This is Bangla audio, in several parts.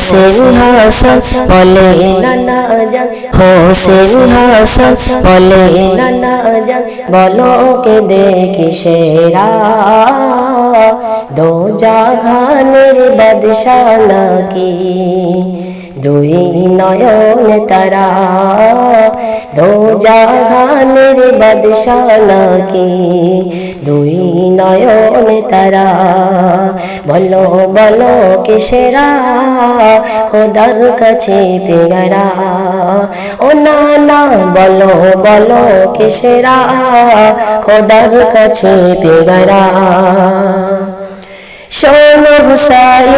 হোসেন হাসান বলে নানা জান হোসেন হাসান বলে নানা জান বলো কে দেখি সেরা দো জাগানের বাদশা নাকি দুই নয়ন তারা। দো জাগানের বাদশা নাকি? দুই নয়ন তারা। বলো বলো কিসেরা খোদার কাছে পেয়ারা ও না না, বলো বলো কিসেরা খোদার কাছে পেয়ারা শোনো হুসাইন,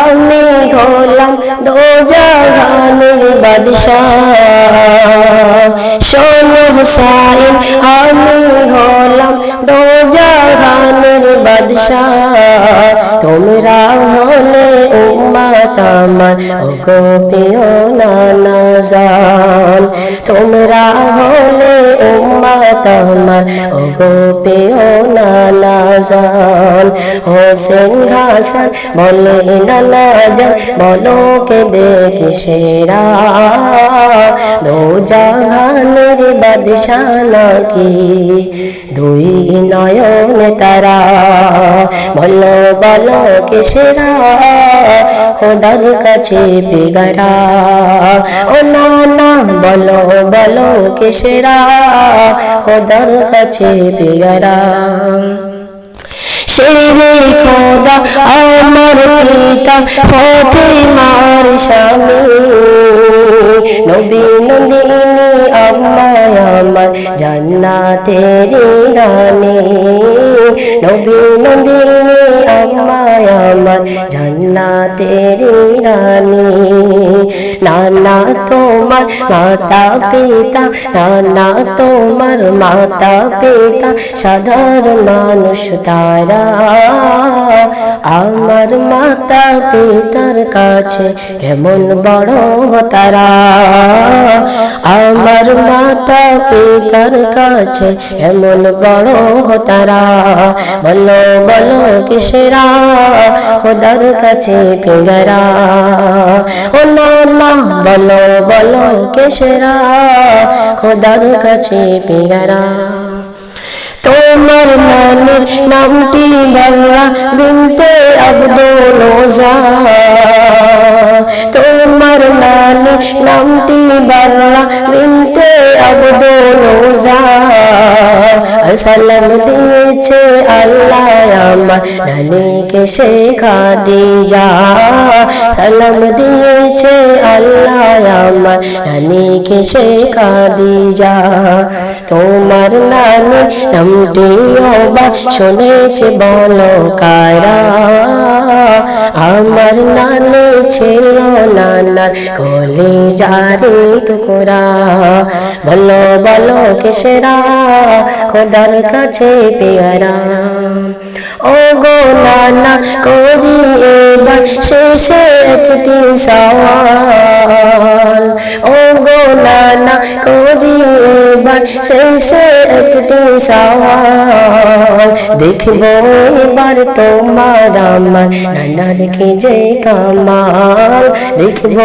আমি হলাম দো জাহানের বাদশাহ। শোনো হুসাইন, আমি হলাম দো জাহানের বাদশাহ। তোমরা আমার ও গো প্রিয় নানা জান তোমরা হলে উম্মাত আমার ও গো প্রিয় নানা জান হোসেন হাসান বলে নানা জান বলো কে দেখি সেরা দো জাহানের বাদশাহ নাকি? দুই নয়ন তারা, বলো বলো কে সেরা খোদার কাছে বেগারা। ও না না, বলো বলো কে সেরা খোদার কাছে বেগারা। শেরে খোদা, আমার পিতা, ফতেমার স্বামী। নবী নন্দিনী আম্মায় আমার, জান্নাতের রানী। নবী নন্দিনী আম্মায় আমার জান্নাতের রানী। নানা তোমার মাতা পিতা, নানা তোমার মাতা পিতা, সাধারণ মানুষ তারা। আমার মাতা পিতার কাছে কেমন বড় তারা? আমার মাতা পিতার কাছে এমন বড় তারা? বলো বলো কিসেরা? খোদার কাছে পেয়ারা। ও না বলো বলো কেশরা খোদার কাছে পেয়ারা। তোমার নামের নামটি বাংলা বিনতে আব্দুল তোমার সালাম দিয়েছে আল্লাহ আমার। নানিকে শেখা দিজা। সালাম দিয়েছে আল্লাহ আমার। নানিকে শেখা দিজা। তোমার নানি নামটি বা শুনেছে বলো কারা? আমার নানি ছিল নানার কলে যারে টুকুরা। বলো বলো কেসেরা, খোদার কাছে পেয়ারা। ও গো নানা, করি এবার শেষে একটি সওয়াল। শেষে একটি সওয়াল। দেখব এবার তোমার আমার, নানার কি যে কামাল। দেখব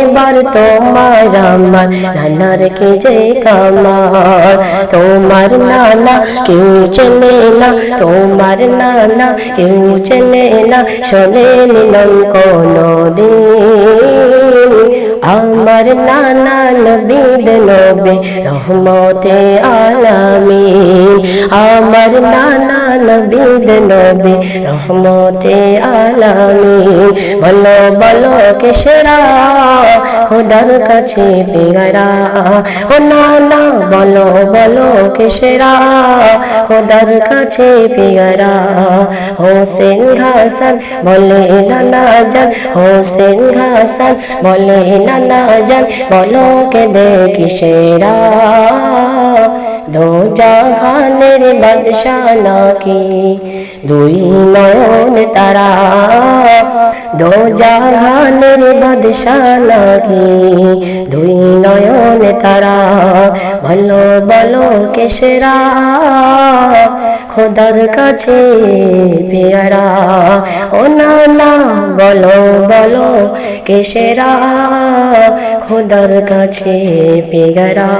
এবার তোমার আমার, নানার কি যে কামাল। তোমার নানা কেউ চেনে না, তোমার নানা কেউ চেনে না, শোনে নিলাম কোনো দিন আমার নানা নবীদ নবী, রহমতে আলামিন। আমার নানা নবীদ নবী, রহমতে আলামিন। বলো বলো কেসরা খোদার কাছে পেয়ারা ও নানা, বলো বলো কেসরা খোদার কাছে পেয়ারা হোসেন ঘাসান বলে নানা জান। হোসেন ঘাসান বলে নানা জান। বলো কে দেখি সেরা। দো জাহানের বাদশাহ নাকি? দুই নয়ন তারা। দো জাহানের বাদশাহ নাকি? দুই নয়ন তারা। বলো বলো কেসরা খোদার কাছে পেয়ারা। ও না না, বলো বলো কেসেরা খোদার কাছে পেয়ারা